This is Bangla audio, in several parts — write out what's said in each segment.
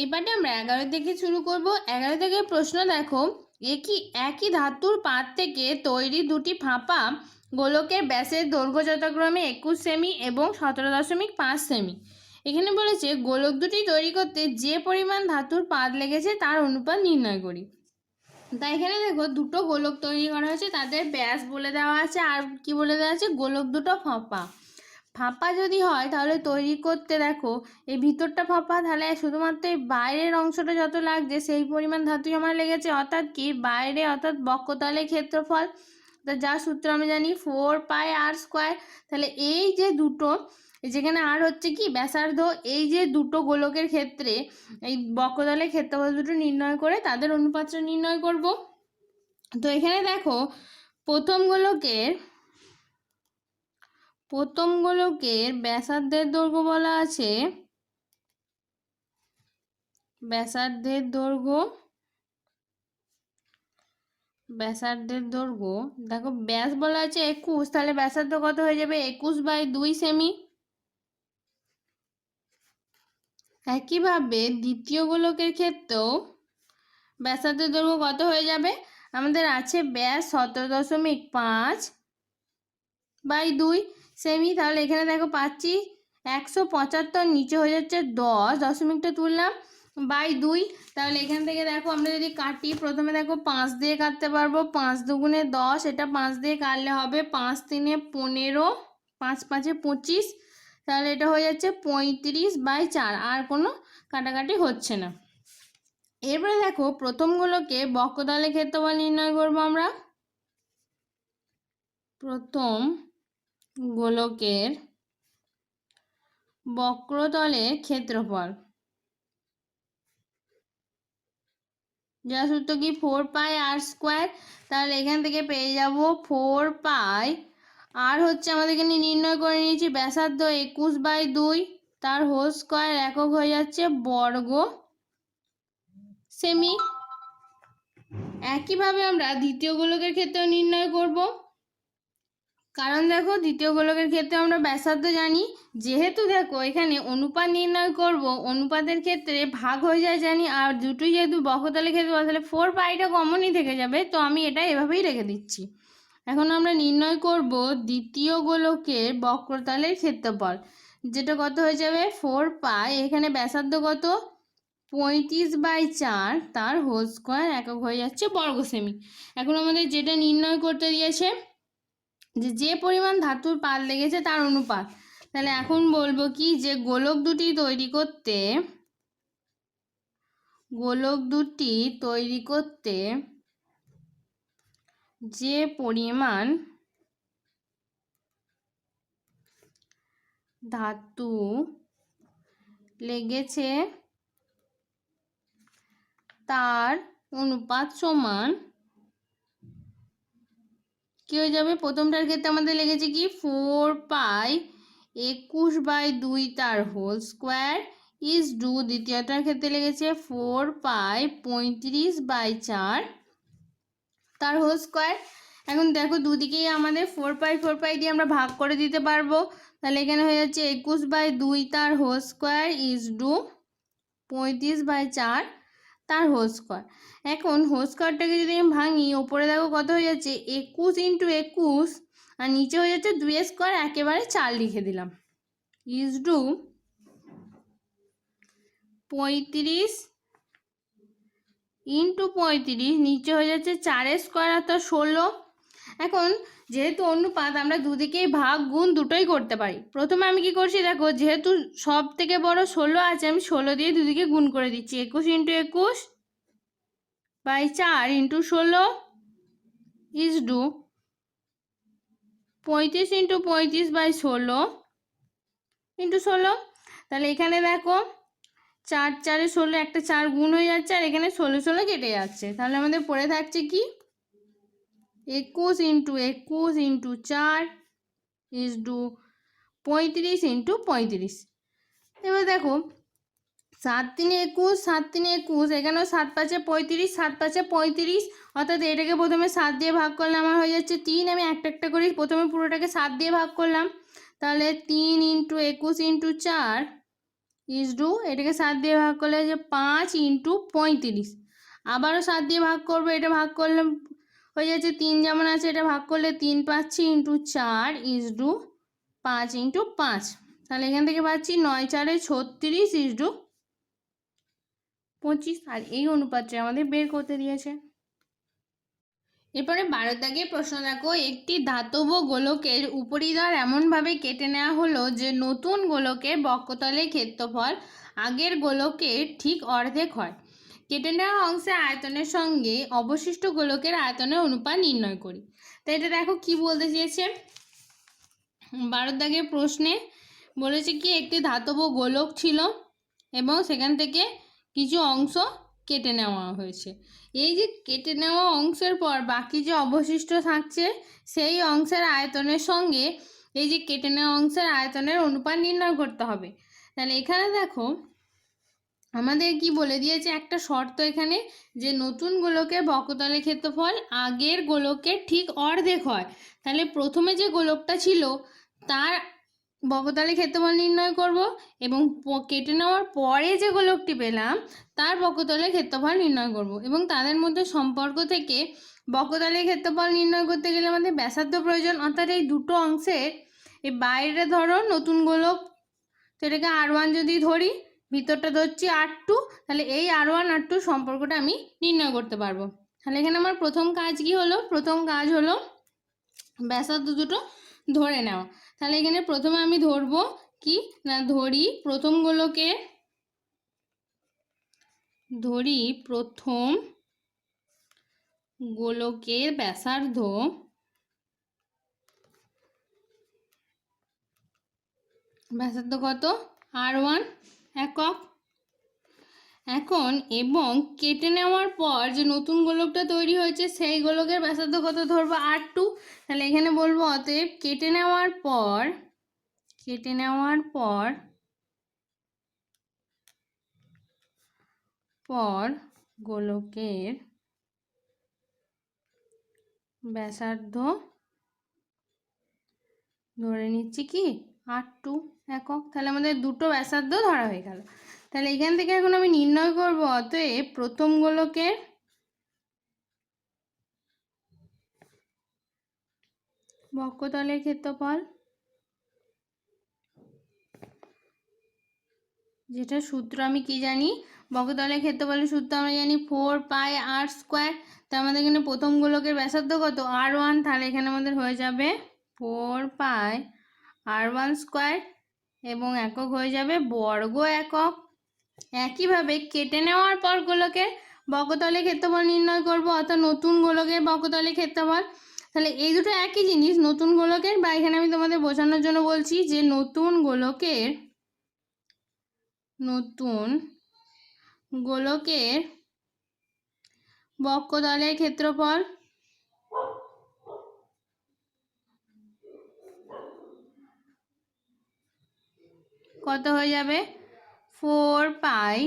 এইবারে আমরা এগারো থেকে শুরু করব। এগারো থেকে প্রশ্ন দেখো একই একই ধাতুর পাত থেকে তৈরি দুটি ফাঁপা গোলকের ব্যাসের দৈর্ঘ্য যথাক্রমে একুশ সেমি এবং সতেরো দশমিক পাঁচ সেমি? এখানে বলেছে, গোলক দুটি তৈরি করতে যে পরিমাণ ধাতুর পাত লেগেছে তার অনুপাত নির্ণয় করি। তাই এখানে দেখো, দুটো গোলক তৈরি করা হয়েছে, তাদের ব্যাস বলে দেওয়া আছে, আর কি বলে দেওয়া আছে? গোলক দুটো ফাঁপা। ফাঁপা যদি হয় তাহলে তৈরি করতে দেখো, এই ভিতরটা ফাঁপা তাহলে শুধুমাত্র এই বাইরের অংশটা যত লাগছে সেই পরিমাণ ধাতু জমা লেগেছে, অর্থাৎ কি? বাইরে অর্থাৎ বক্ষতলে ক্ষেত্রফল। তা যার সূত্র আমি জানি ফোর পাই আর স্কোয়ার তাহলে এই যে দুটো যেখানে আর হচ্ছে কি? ব্যাসার্ধ, এই যে দুটো গোলকের ক্ষেত্রে, এই বক্ষতলের ক্ষেত্রফল দুটো নির্ণয় করে তাদের অনুপাতটা নির্ণয় করব। তো এখানে দেখো, প্রথম গোলকের প্রথম গোলকের ব্যাসার্ধের দৈর্ঘ্য বলা আছে। ব্যাসার্ধের দৈর্ঘ্য ব্যাসার্ধের দৈর্ঘ্য, দেখো ব্যাস বলা আছে একুশ, তাহলে ব্যাসার্ধ কত হয়ে যাবে? একুশ বাই দুই সেমি একইভাবে দ্বিতীয় গোলকের ক্ষেত্রেও ব্যাসার্ধের দৈর্ঘ্য কত হয়ে যাবে? আমাদের আছে ব্যাস সতেরো দশমিক পাঁচ বাই দুই। সেমি, তাহলে এখানে দেখো পাচ্ছি একশো পঁচাত্তর, নিচে হয়ে যাচ্ছে দশ, দশমিকটা তুললাম বাই দুই। তাহলে এখান থেকে দেখো আমরা যদি কাটি, প্রথমে দেখো পাঁচ দিয়ে কাটতে পারব, পাঁচ দুগুণে দশ, এটা পাঁচ দিয়ে কাটলে হবে পাঁচ তিনে পনেরো, পাঁচ পাঁচে পঁচিশ। তাহলে এটা হয়ে যাচ্ছে পঁয়ত্রিশ বাই চার, আর কোনো কাটাকাটি হচ্ছে না। এরপরে দেখো প্রথমগুলোকে বক্ষতলে ক্ষেত্রফল নির্ণয় করব আমরা। প্রথম গোলকের বক্রতলের ক্ষেত্রফল। যা সূত্র কি ফোর পাই আর স্কোয়ার তাহলে এখান থেকে পেয়ে যাব ফোর পাই আর হচ্ছে আমাদের এখানে নির্ণয় করে নিয়েছি, ব্যাসার্ধ একুশ বাই দুই, তার হোল স্কোয়ার একক হয়ে যাচ্ছে বর্গ সেমি একইভাবে আমরা দ্বিতীয় গোলকের ক্ষেত্রেও নির্ণয় করব। কারণ দেখো দ্বিতীয় গোলকের ক্ষেত্রে আমরা ব্যাসার্ধ জানি। যেহেতু দেখো এখানে অনুপাত নির্ণয় করব, অনুপাতের ক্ষেত্রে ভাগ হয়ে যায় জানি, আর দুটোই যেহেতু বক্ষতলের ক্ষেত্রে তাহলে ফোর পাইটা কমনই থেকে যাবে, তো আমি এটা এভাবেই রেখে দিচ্ছি। এখন আমরা নির্ণয় করব দ্বিতীয় গোলকের বক্রতলের ক্ষেত্রফল। যেটা কত হয়ে যাবে? ফোর পাই এখানে ব্যাসার্ধ কত? পঁয়ত্রিশ বাই চার, তার হোল স্কোয়ার একক হয়ে যাচ্ছে বর্গ সেমি এখন আমাদের যেটা নির্ণয় করতে দিয়েছে যে যে পরিমাণ ধাতুর পাত লেগেছে তার অনুপাত। তাহলে এখন বলব কি যে, গোলক দুটি তৈরি করতে, গোলক দুটি তৈরি করতে যে পরিমাণ ধাতু লেগেছে তার অনুপাত সমান কি হয়ে যাবে? প্রথমটার ক্ষেত্রে আমাদের লেগেছে কি? ফোর পাই একুশ বাই দুই তার হোল স্কোয়ার ইজ ডু দ্বিতীয়টার ক্ষেত্রে লেগেছে ফোর পাই পঁয়ত্রিশ বাই চার তার হোল স্কোয়ার এখন দেখো দুদিকেই আমাদের ফোর পাই ফোর পাই দিয়ে আমরা ভাগ করে দিতে পারব। তাহলে এখানে হয়ে যাচ্ছে একুশ বাই দুই তার হোল স্কোয়ার ইজ ডু পঁয়ত্রিশ বাই চার। তার হোল স্কোয়ার। এখন হোল স্কোয়ারটাকে যদি আমি ভাঙি, ওপরে দেখো কত হয়ে যাচ্ছে? একুশ ইন্টু একুশ, আর নিচে হয়ে যাচ্ছে দুই স্কোয়ার, একেবারে চার লিখে দিলাম। ইজ ডু পঁয়ত্রিশ ইন্টু পঁয়ত্রিশ, নিচে হয়ে যাচ্ছে চার স্কোয়ার, আর তো ষোলো। এখন যেহেতু অনুপাত আমরা দুদিকেই ভাগ, গুণ দুটোই করতে পারি। প্রথমে আমি কি করছি, দেখো যেহেতু সব থেকে বড় ষোলো আছে, আমি ষোলো দিয়ে দুদিকে গুণ করে দিচ্ছি। একুশ ইন্টু একুশ বাই চার ইন্টু ষোলো ইজ ডু পঁয়ত্রিশ ইন্টু পঁয়ত্রিশ বাই ষোলো ইন্টু ষোলো। তাহলে এখানে দেখো চার, চারে ষোলো, একটা চার গুণ হয়ে যাচ্ছে, আর এখানে ষোলো ষোলো কেটে যাচ্ছে। তাহলে আমাদের পড়ে থাকছে কি? একুশ ইন্টু একুশ ইন্টু চার ইজ ডু পঁয়ত্রিশ ইন্টু পঁয়ত্রিশ। এবার দেখো, সাত তিনে একুশ, সাত তিনে একুশ, এখানেও সাত পাঁচে পঁয়ত্রিশ, সাত পাঁচে পঁয়ত্রিশ, অর্থাৎ এটাকে প্রথমে সাত দিয়ে ভাগ করলে আমার হয়ে যাচ্ছে তিন, আমি একটা একটা করে প্রথমে পুরোটাকে সাত দিয়ে ভাগ করলাম। তাহলে তিন ইন্টু একুশ ইন্টু চার ইস টু, এটাকে সাত দিয়ে ভাগ করলে যে পাঁচ ইন্টু পঁয়ত্রিশ। আবারও সাত দিয়ে ভাগ করব, এটা ভাগ করলে হয়ে যাচ্ছে তিন। যেমন আছে এটা ভাগ করলে তিন পাচ্ছি ইন্টু চার ইস ডু পাঁচ ইন্টু পাঁচ। তাহলে এখান থেকে পাচ্ছি নয় চারে ছত্রিশ ইস ডু পঁচিশ। আর এই অনুপাতটা আমাদের বের করতে দিয়েছে। এরপরে বারো দাগে প্রশ্ন দেখো, একটি ধাতব গোলকের উপরিদর এমনভাবে কেটে নেওয়া হলো যে নতুন গোলকের বক্ষতলের ক্ষেত্রফল আগের গোলকের ঠিক অর্ধেক হয়। কেটে নেওয়া অংশের আয়তনের সঙ্গে অবশিষ্ট গোলকের আয়তনের অনুপাত নির্ণয় করি। তো এটা দেখো কি বলতে চেয়েছে? বারো দাগের প্রশ্নে বলেছে কি, একটি ধাতব গোলক ছিল এবং সেখান থেকে কিছু অংশ কেটে নেওয়া হয়েছে। এই যে কেটে নেওয়া অংশের পর বাকি যে অবশিষ্ট থাকছে, সেই অংশের আয়তনের সঙ্গে এই যে কেটে নেওয়া অংশের আয়তনের অনুপাত নির্ণয় করতে হবে। তাহলে এখানে দেখো আমাদের কি বলে দিয়েছে? একটা শর্ত এখানে যে নতুন গোলকের বক্ষতলের ক্ষেত্রফল আগের গোলকের ঠিক অর্ধেক হয়। তাহলে প্রথমে যে গোলকটা ছিল, তার বক্ষতলের ক্ষেত্রফল নির্ণয় করব এবং কেটে নেওয়ার পরে যে গোলকটি পেলাম, তার বক্ষতলের ক্ষেত্রফল নির্ণয় করব এবং তাদের মধ্যে সম্পর্ক থেকে বক্ষতলের ক্ষেত্রফল নির্ণয় করতে গেলে আমাদের ব্যাসার্ধ প্রয়োজন। অর্থাৎ এই দুটো অংশের এই বাইরে ধরো নতুন গোলক, তো এটাকে আর ওয়ান যদি ধরি ভিতরটা ধরছি আর টু, তাহলে এই আর ওয়ান, আর টু সম্পর্কটা আমি নির্ণয় করতে পারব। তাহলে এখানে আমার প্রথম কাজ কি হলো? প্রথম কাজ হলো, ব্যাসার্ধ দুটো ধরে নেওয়া তাহলে এখানে প্রথমে আমি ধরবো কি? না, ধরি প্রথম গোলকে ধরি প্রথম গোলকের ব্যাসার্ধ ব্যাসার্ধ কত? আর ওয়ান একক। এখন এবং কেটে নেওয়ার পর যে নতুন গোলকটা তৈরি হয়েছে, সেই গোলকের ব্যাসার্ধ কত ধরবো? R two. তাহলে এখানে বলব, অতএব কেটে নেওয়ার পর, কেটে নেওয়ার পর পর গোলকের ব্যাসার্ধ ধরে নিচ্ছি কি? আর টু একক। তাহলে আমাদের দুটো ব্যাসার্ধ ধরা হয়ে গেল। তাহলে এখান থেকে এখন আমি নির্ণয় করব, অতএব প্রথম গোলকের বক্ষতলের ক্ষেত্রফল যেটা সূত্র আমি কি জানি? বক্ষতলের ক্ষেত্রফলের সূত্র আমরা জানি ফোর পাই আর স্কোয়ার তা আমাদের এখানে প্রথম গোলকের ব্যাসার্ধ কত? আর ওয়ান তাহলে এখানে আমাদের হয়ে যাবে four pi r one square এবং একক হয়ে যাবে বর্গ একক। একইভাবে কেটে নেওয়ার পর গোলকের বক্ষতলের ক্ষেত্রফল নির্ণয় করব, অর্থাৎ নতুন গোলকের বক্ষতলের ক্ষেত্রফল। তাহলে এই দুটো একই জিনিস, নতুন গোলকের বা এখানে আমি তোমাদের বোঝানোর জন্য বলছি যে নতুন গোলকের নতুন গোলকের বক্ষতলের ক্ষেত্রফল কত হয়ে যাবে? Four pi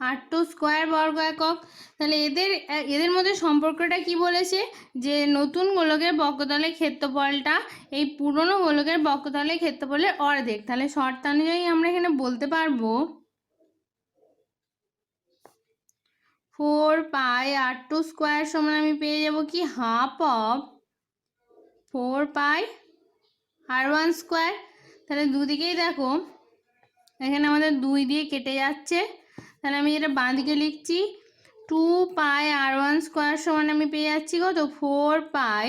r two square বর্গ একক। তাহলে এদের এদের মধ্যে সম্পর্কটা কি বলেছে? যে নতুন গোলকের বক্ষতলের ক্ষেত্রফলটা এই পুরনো গোলকের বক্ষতলের ক্ষেত্রফলের অর্ধেক। তাহলে শর্তানুযায়ী আমরা এখানে বলতে পারব four pi r two square সমান আমি পেয়ে যাব কি? Half of four pi r one square তাহলে দুদিকেই দেখো এখানে আমাদের দুই দিয়ে কেটে যাচ্ছে। তাহলে আমি যেটা বাঁ দিকে লিখছি two pi r one square সমান আমি পেয়ে যাচ্ছি কত? Four pi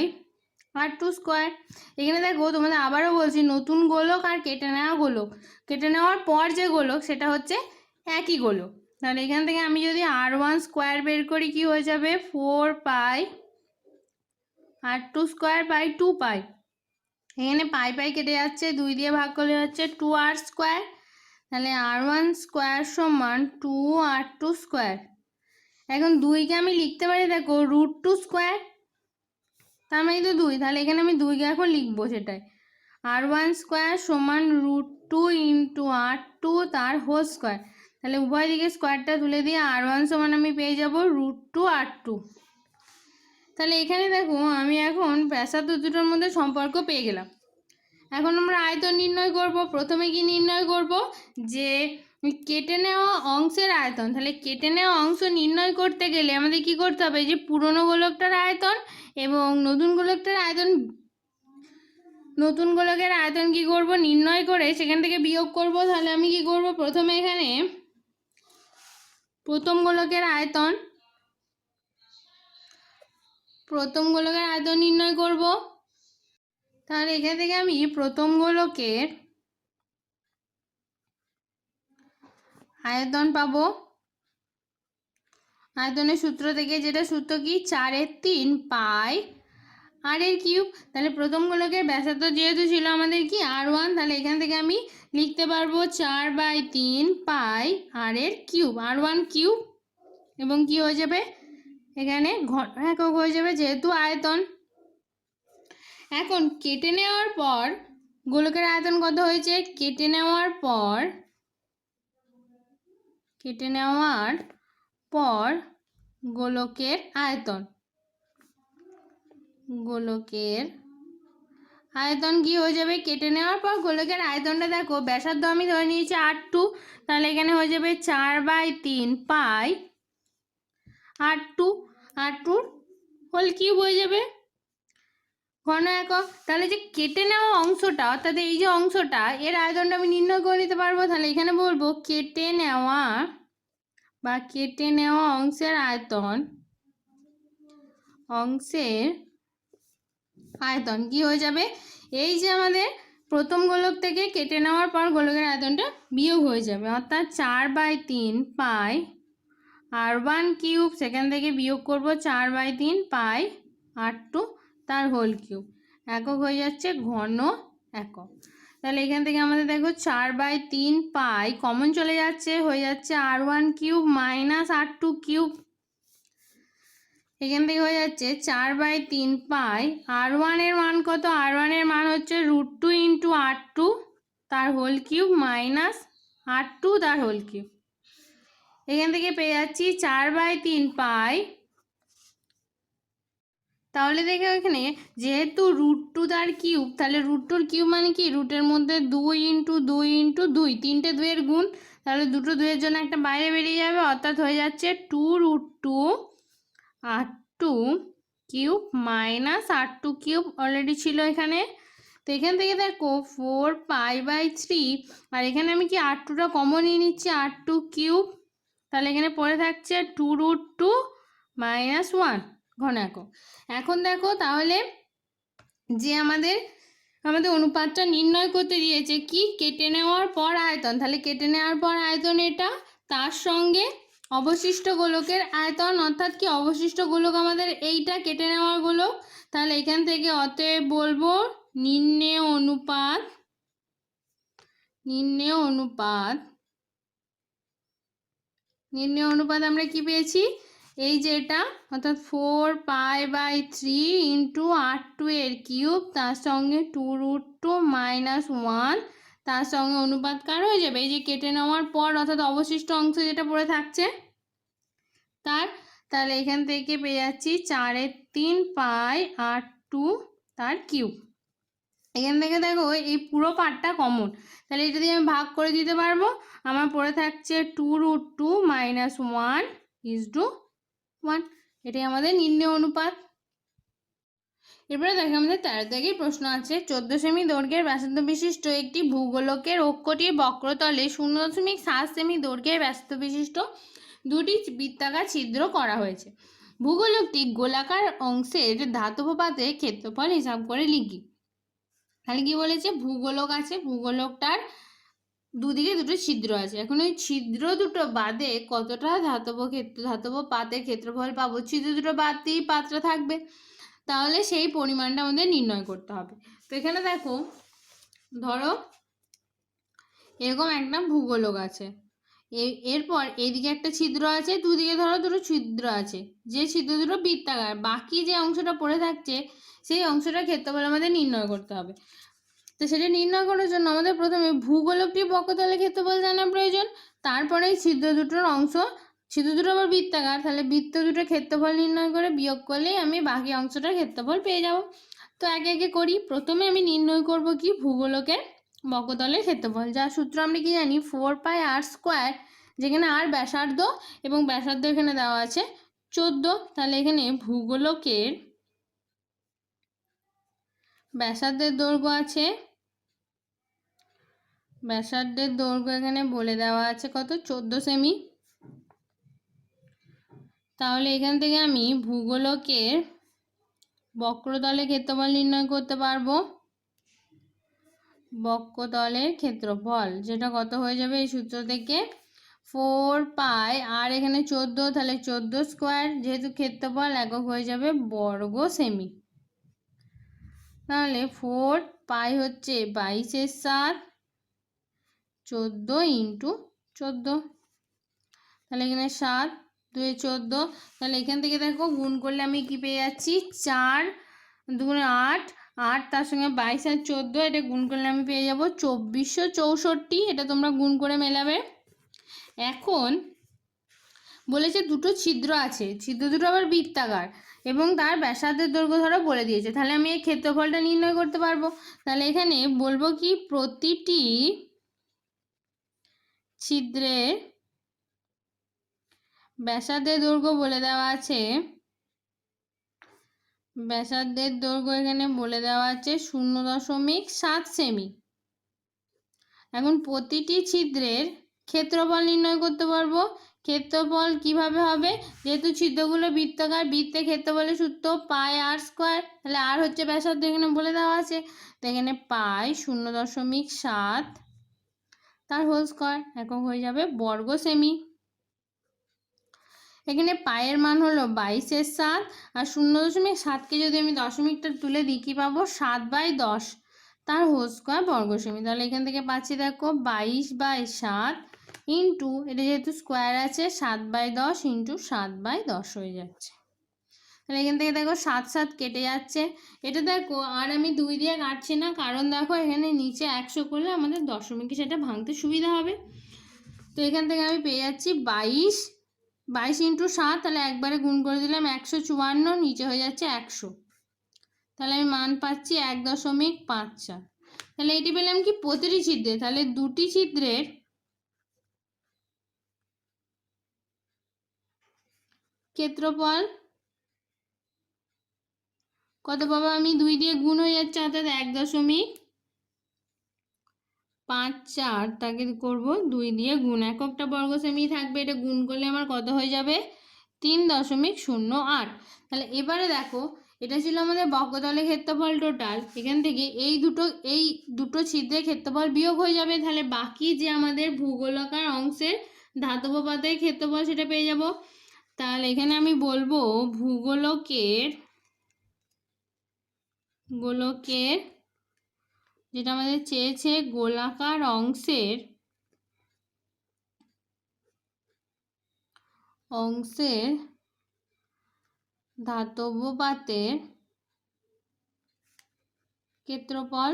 r two square এখানে দেখো, তোমাদের আবারও বলছি, নতুন গোলক আর কেটে নেওয়া গোলক। কেটে নেওয়ার পর যে গোলক, সেটা হচ্ছে একই গোলক। তাহলে এখান থেকে আমি যদি আর ওয়ান স্কোয়ার বের করি, কি হয়ে যাবে? Four pi r two square by two pi এখানে পাই পাই কেটে যাচ্ছে, দুই দিয়ে ভাগ করলে হচ্ছে টু আর স্কোয়ার তাহলে আর ওয়ান স্কোয়ার সমান টু আর টু স্কোয়ার এখন দুইকে আমি লিখতে পারি, দেখো রুট টু স্কোয়ার তার মানে তো দুই, তাহলে এখানে আমি দুইকে এখন লিখব সেটাই। আর ওয়ান স্কোয়ার সমান root two into r two তার হোল স্কোয়ার তাহলে উভয় দিকে স্কোয়ারটা তুলে দিয়ে আর ওয়ান সমান আমি পেয়ে যাব রুট টু আর টু তাহলে এখানে দেখো, আমি এখন ব্যাসার্ধ দুটোর মধ্যে সম্পর্ক পেয়ে গেলাম। এখন আমরা আয়তন নির্ণয় করব। প্রথমে কি নির্ণয় করব? যে কেটে নেওয়া অংশের আয়তন। তাহলে কেটে নেওয়া অংশ নির্ণয় করতে গেলে আমাদের কি করতে হবে? যে পুরনো গোলকটার আয়তন এবং নতুন গোলকটার আয়তন, নতুন গোলকের আয়তন কি করব? নির্ণয় করে সেখান থেকে বিয়োগ করব। তাহলে আমি কি করব? প্রথমে এখানে প্রথম গোলকের আয়তন, প্রথম গোলকের আয়তন নির্ণয় করব। তাহলে এখান থেকে আমি প্রথম গোলকের আয়তন পাবো। আয়তনের সূত্র থেকে যেটা সূত্র কি? চারের তিন পাই আর এর কিউব। তাহলে প্রথম গোলকের ব্যাসার্ধ যেহেতু ছিল আমাদের কি? R one. তাহলে এখান থেকে আমি লিখতে পারব চার বাই তিন পাই আর এর কিউব। আর ওয়ান কিউব এবং কি হয়ে যাবে? এখানে ঘন একক হয়ে যাবে যেহেতু আয়তন। এখন কেটে নেওয়ার পর গোলকের আয়তন কত হয়েছে? কেটে নেওয়ার পর, কেটে নেওয়ার পর গোলকের আয়তন। গোলকের আয়তন কি হয়ে যাবে? কেটে নেওয়ার পর গোলকের আয়তনটা দেখো, ব্যাসার্ধ আমি ধরে নিয়েছি আট টু, তাহলে এখানে হয়ে যাবে চার বাই তিন পাই আট টু, আট টুর হোল কিউব হয়ে যাবে ঘন একক। তাহলে যে কেটে নেওয়া অংশটা, অর্থাৎ এই যে অংশটা, এর আয়তনটা আমি নির্ণয় করে নিতে পারব। তাহলে এখানে বলব কেটে নেওয়া বা কেটে নেওয়া অংশের আয়তন অংশের আয়তন কি হয়ে যাবে? এই যে আমাদের প্রথম গোলক থেকে কেটে নেওয়ার পর গোলকের আয়তনটা বিয়োগ হয়ে যাবে। অর্থাৎ চার বাই তিন পাই আর ওয়ান কিউব, সেখান থেকে বিয়োগ করব চার বাই তিন পাই আর টু তার হোল কিউব একক হয়ে যাচ্ছে ঘন একক। তাহলে এখান থেকে আমাদের দেখো চার বাই তিন পাই কমন চলে যাচ্ছে, হয়ে যাচ্ছে r one cube minus r two cube এখান থেকে হয়ে যাচ্ছে চার বাই তিন পাই আর ওয়ানের মান কত? আর ওয়ানের মান হচ্ছে root two into r two তার whole cube minus r two তার হোল কিউব এখান থেকে পেয়ে যাচ্ছি চার বাই তিন পাই তাহলে দেখো এখানে যেহেতু রুট টু তার কিউব তাহলে রুট টুর কিউব মানে কি? রুটের মধ্যে দুই ইন্টু দুই ইন্টু দুই, তিনটে দুইয়ের গুণ, তাহলে দুটো দুইয়ের জন্য একটা বাইরে বেরিয়ে যাবে, অর্থাৎ হয়ে যাচ্ছে two root two r two cube minus r two cube already ছিল এখানে। তো এখান থেকে দেখো four pi by three r এখানে আমি কি আর টুটা কমন নিয়ে নিচ্ছি আর টু কিউব তাহলে এখানে পড়ে থাকছে two root two minus one ঘন একক এখন দেখো তাহলে যে আমাদের আমাদের অনুপাতটা নির্ণয় করতে দিয়েছে কি? কেটে নেওয়ার পর আয়তন। তাহলে কেটে নেওয়ার পর আয়তন এটা। তার সঙ্গে অবশিষ্ট গোলকের আয়তন, অর্থাৎ কি অবশিষ্ট গোলক আমাদের এইটা কেটে নেওয়ার গোলক। তাহলে এখান থেকে অতএব বলব নিম্নে অনুপাত নিম্নে অনুপাত নিম্নে অনুপাত আমরা কি পেয়েছি? এই যে এটা, অর্থাৎ four pi by three into r two এর কিউব তার সঙ্গে two root two minus one তার সঙ্গে অনুপাত কার হয়ে যাবে? এই যে কেটে নেওয়ার পর, অর্থাৎ অবশিষ্ট অংশ যেটা পড়ে থাকছে, তার, তাহলে এখান থেকে পেয়ে যাচ্ছি চারের তিন পাই আর টু তার কিউব এখান থেকে দেখো, এই পুরো পার্টটা কমন তাহলে এটা দিয়ে আমি ভাগ করে দিতে পারব। আমার পড়ে থাকছে two root two minus one is two one এটাই আমাদের নির্ণয় অনুপাত। এরপরে দেখো আমাদের তেরো থেকে প্রশ্ন আছে, চোদ্দ সেমি দৈর্ঘ্যের ব্যাসার্ধ বিশিষ্ট একটি ভূগোলকের অক্ষটির বক্রতলে শূন্য দশমিক সাত সেমি দৈর্ঘ্যের ব্যাসার্ধ বিশিষ্ট দুটি বৃত্তাকার ছিদ্র করা হয়েছে। ভূগোলকটি গোলাকার অংশের ধাতব পাতের ক্ষেত্রফল হিসাব করে লিখি। তাহলে কি বলেছে? ভূগোলক আছে, ভূগোলকটার দুদিকে দুটো ছিদ্র আছে। এখন ওই ছিদ্র দুটো বাদে কতটা ধাতব ক্ষেত্র, ধাতব পাতের ক্ষেত্রফল পাবো? ছিদ্র দুটো বাদ দিয়েই পাতটা থাকবে। তাহলে সেই পরিমাণটা আমাদের নির্ণয় করতে হবে। তো এখানে দেখো, ধরো, এরকম একটা ভূগোলক আছে। এরপর এইদিকে একটা ছিদ্র আছে, দুদিকে ধরো দুটো ছিদ্র আছে। যে ছিদ্র দুটো বৃত্তাকার, বাকি যে অংশটা পড়ে থাকছে, সেই অংশটার ক্ষেত্রফল আমাদের নির্ণয় করতে হবে। তো সেটা নির্ণয় করার জন্য আমাদের প্রথমে ভূগোলকটি বক্ষতলের ক্ষেত্রফল জানা প্রয়োজন তারপরে ছিদ্র দুটোর অংশ। ছিদ্র দুটো আবার বৃত্তাকার, তাহলে বৃত্ত দুটোর ক্ষেত্রফল নির্ণয় করে বিয়োগ করলেই আমি বাকি অংশটার ক্ষেত্রফল পেয়ে যাব। তো একে একে করি, প্রথমে আমি নির্ণয় করব কি ভূগোলকের বকতলের ক্ষেত্রফল। যার সূত্র আমরা কি জানি? ফোর পাই আর স্কোয়ার, যেখানে আর ব্যাসার্ধ এবং ব্যাসার্ধ এখানে দেওয়া আছে চোদ্দ। তাহলে এখানে ভূগোলকের ব্যাসার্ধের দৈর্ঘ্য আছে ব্যাসার্ধের দৈর্ঘ্য এখানে বলে দেওয়া আছে কত? চোদ্দ সেমি। তাহলে এখান থেকে আমি ভূগোলকের বক্রতলের ক্ষেত্রফল নির্ণয় করতে পারব। বক্রতলের ক্ষেত্রফল, যেটা কত হয়ে যাবে? এই সূত্র থেকে ফোর পাই আর এখানে চোদ্দ, তাহলে চোদ্দ স্কোয়ার, যেহেতু ক্ষেত্রফল একক হয়ে যাবে বর্গ সেমি। তাহলে ফোর পাই হচ্ছে বাইশের সাত চোদ্দ ইন্টু চোদ্দ। তাহলে এখানে সাত দুই চোদ্দ। তাহলে এখান থেকে দেখো গুণ করলে আমি কি পেয়ে যাচ্ছি? চার দুগুণে আট। আট তার সঙ্গে বাইশ আর চোদ্দ, এটা গুণ করলে আমি পেয়ে যাব চব্বিশশো চৌষট্টি। এটা তোমরা গুণ করে মেলাবে। এখন বলেছে দুটো ছিদ্র আছে, ছিদ্র দুটো আবার বৃত্তাকার এবং তার ব্যাসার্ধের দৈর্ঘ্য ধরো বলে দিয়েছে। তাহলে আমি এই ক্ষেত্রফলটা নির্ণয় করতে পারব। তাহলে এখানে বলব কি? প্রতিটি ছিদ্রের ব্যাসার্ধের দৈর্ঘ্য বলে দেওয়া আছে। ব্যাসার্ধের দৈর্ঘ্য এখানে বলে দেওয়া আছে শূন্য দশমিক সাত সেমি। এখন প্রতিটি ছিদ্রের ক্ষেত্রফল নির্ণয় করতে পারব। ক্ষেত্রফল কীভাবে হবে? যেহেতু ছিদ্রগুলো বৃত্তাকার, বৃত্তে ক্ষেত্রফলের সূত্র পাই আর স্কোয়ার, তাহলে আর হচ্ছে ব্যাসার্ধ এখানে বলে দেওয়া আছে। তো এখানে পাই শূন্য দশমিক সাত তার হোল স্কোয়ার একক হয়ে যাবে বর্গ সেমি এখানে পায়ের মান হলো বাইশের সাত আর শূন্য দশমিক সাতকে যদি আমি দশমিকটা তুলে দিই, কী পাবো? সাত বাই দশ। তার হোল স্কোয়ার বর্গ সেমি তাহলে এখান থেকে পাচ্ছি দেখো বাইশ বাই সাত ইন্টু এটা যেহেতু স্কোয়ার আছে, সাত বাই দশ ইন্টু সাত বাই দশ হয়ে যাচ্ছে। তাহলে এখান থেকে দেখো সাত সাত কেটে যাচ্ছে। এটা দেখো, আর আমি দুই দিয়ে কাটছি না, কারণ দেখো এখানে নিচে একশো করলে আমাদের দশমিকে সেটা ভাঙতে সুবিধা হবে। তো এখান থেকে আমি পেয়ে যাচ্ছি বাইশ। বাইশ ইন্টু সাত, তাহলে একবারে গুণ করে দিলাম একশো চুয়ান্ন, নিচে হয়ে যাচ্ছে একশো। তাহলে আমি মান পাচ্ছি এক দশমিক পাঁচ চার। তাহলে এটি পেলাম কি প্রতিটি ছিদ্রে, তাহলে দুটি ছিদ্রের ক্ষেত্রফল কত পাবো আমি? দুই দিয়ে গুণ হয়ে যাচ্ছে অর্থাৎ এক দশমিক পাঁচ চার। তাকে করব? দুই দিয়ে গুণ। এককটা বর্গ সেমি থাকবে, এটা গুণ করলে আমার কত হয়ে যাবে? তিন দশমিক শূন্য আট। তাহলে এবারে দেখো, এটা ছিল আমাদের বক্রতলের ক্ষেত্রফল টোটাল এখান থেকে এই দুটো এই দুটো ছিদ্রের ক্ষেত্রফল বিয়োগ হয়ে যাবে। তাহলে বাকি যে আমাদের ভূগোলকার অংশের ধাতব পাতের ক্ষেত্রফল সেটা পেয়ে যাব। তাহলে এখানে আমি বলব ভূগোলকের গোলকের, যেটা আমাদের চেয়েছে গোলাকার অংশের অংশের ধাতব পাতের ক্ষেত্রফল।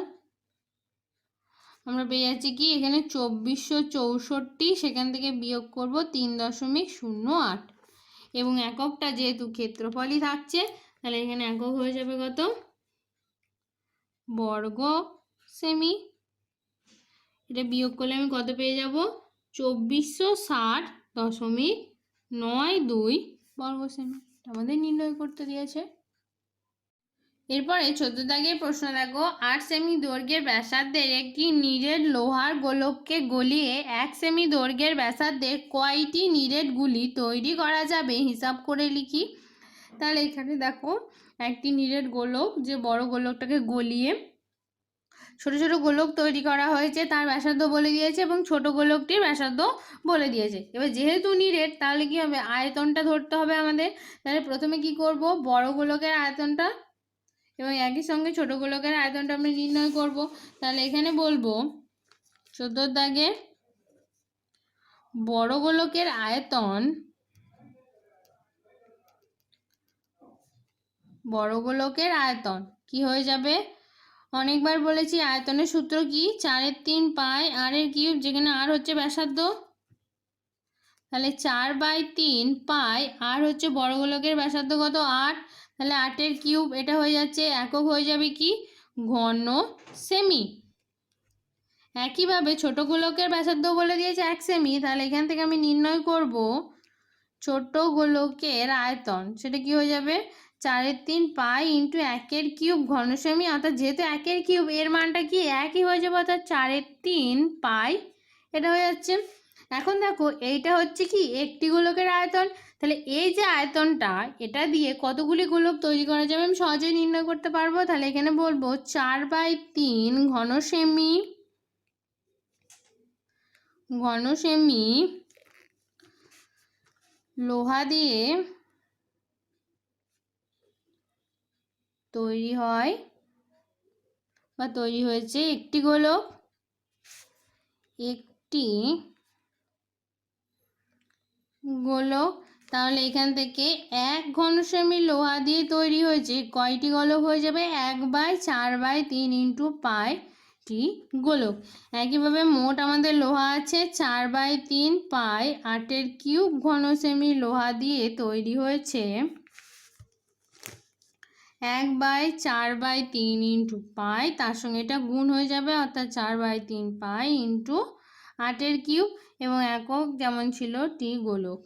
আমরা পেয়ে যাচ্ছি কি? এখানে চব্বিশশো চৌষট্টি, সেখান থেকে বিয়োগ করব তিন দশমিক শূন্য আট। এবং এককটা যেহেতু ক্ষেত্রফলই থাকছে, তাহলে এখানে একক হয়ে যাবে কত? বর্গ সেমি। এটা বিয়োগ করলে আমি কত পেয়ে যাব? চব্বিশশো ষাট দশমিক নয় দুই বর্গ সেমি। আমাদের নির্ণয় করতে দিয়েছে। এরপরে চোদ্দ দাগের প্রশ্ন দেখো। আট সেমি দৈর্ঘ্যের ব্যাসার্ধের একটি নিরেট লোহার গোলককে গলিয়ে এক সেমি দৈর্ঘ্যের ব্যাসার্ধের কয়টি নিরেট গুলি তৈরি করা যাবে? হিসাব করে লিখি। তাহলে এখানে দেখো একটি নিরেট গোলক, যে বড় গোলকটাকে গলিয়ে ছোট ছোট গোলক তৈরি করা হয়েছে, তার ব্যাসার্ধ বলে দিয়েছে এবং ছোট গোলকটির ব্যাসার্ধ বলে দিয়েছে। এবার যেহেতু নিরেট তাহলে কি হবে? আয়তনটা ধরতে হবে আমাদের। তাহলে প্রথমে কি করব? বড় গোলকের আয়তনটা এবং একই সঙ্গে ছোট গোলকের আয়তনটা আমরা নির্ণয় করব। তাহলে এখানে বলব, চোদ্দোর দাগে বড় গোলকের আয়তন বড় গোলকের আয়তন। কি হয়ে যাবে? অনেকবার বলেছি, আয়তনের সূত্র কি? চারের তিন পাই আর এর কিউব, যেখানে আর হচ্ছে ব্যাসার্ধ। তাহলে চার বাই তিন পাই আর হচ্ছে বড় গোলকের ব্যাসার্ধ কত? আট। তাহলে আটের কিউব, এটা হয়ে যাচ্ছে একক, হয়ে যাবে কি? ঘন সেমি। একইভাবে ছোট গোলকের ব্যাসার্ধ বলে দিয়েছে এক সেমি। তাহলে এখান থেকে আমি নির্ণয় করব ছোট গোলকের আয়তন। সেটা কি হয়ে যাবে? চারের তিন পাই ইন্টু একের কিউব ঘন অর্থাৎ যেহেতু একের কিউব, এর মানটা কি? একই হয়ে যাবে, অর্থাৎ চারের তিন পাই। এটা হয়ে যাচ্ছে। এখন দেখো, এইটা হচ্ছে কি? একটি গোলকের আয়তন। তাহলে এই যে আয়তনটা, এটা দিয়ে কতগুলি গোলক তৈরি করা যাবে আমি সহজেই নির্ণয় করতে পারব? তাহলে এখানে বলব, চার বাই তিন ঘন সেমি ঘন সেমি লোহা দিয়ে তৈরি হয় বা তৈরি হয়েছে একটি গোলক একটি গোলক। তাহলে এখান থেকে এক ঘন সেমি লোহা দিয়ে তৈরি হয়েছে। কয়টি গোলক হয়ে যাবে? এক বাই চার বাই তিন ইন্টু পাই টি গোলক। একইভাবে মোট আমাদের লোহা আছে চার বাই তিন পাই আটের কিউব ঘন সেমি লোহা দিয়ে তৈরি হয়েছে। এক বাই চার বাই তিন ইন্টু পাই, তার সঙ্গে এটা গুণ হয়ে যাবে অর্থাৎ চার বাই তিন পাই ইন্টু আটের কিউব এবং একক যেমন ছিল টি গোলক।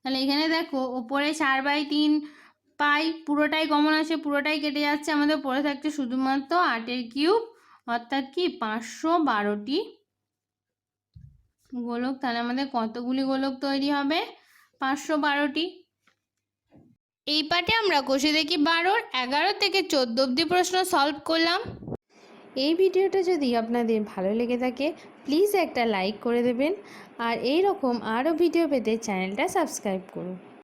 তাহলে এখানে দেখো, ওপরে চার বাই তিন পাই পুরোটাই কমন আছে, পুরোটাই কেটে যাচ্ছে আমাদের পড়ে থাকছে শুধুমাত্র আটের কিউব, অর্থাৎ কি পাঁচশো বারোটি গোলক। তাহলে আমাদের কতগুলি গোলক তৈরি হবে? পাঁচশো বারোটি। এই পাঠে আমরা কষে দেখি বারোর এগারো থেকে চোদ্দ অব্দি প্রশ্ন সলভ করলাম। এই ভিডিওটা যদি আপনাদের ভালো লেগে থাকে প্লিজ একটা লাইক করে দেবেন। আর এই রকম আরও ভিডিও পেতে চ্যানেলটা সাবস্ক্রাইব করুন।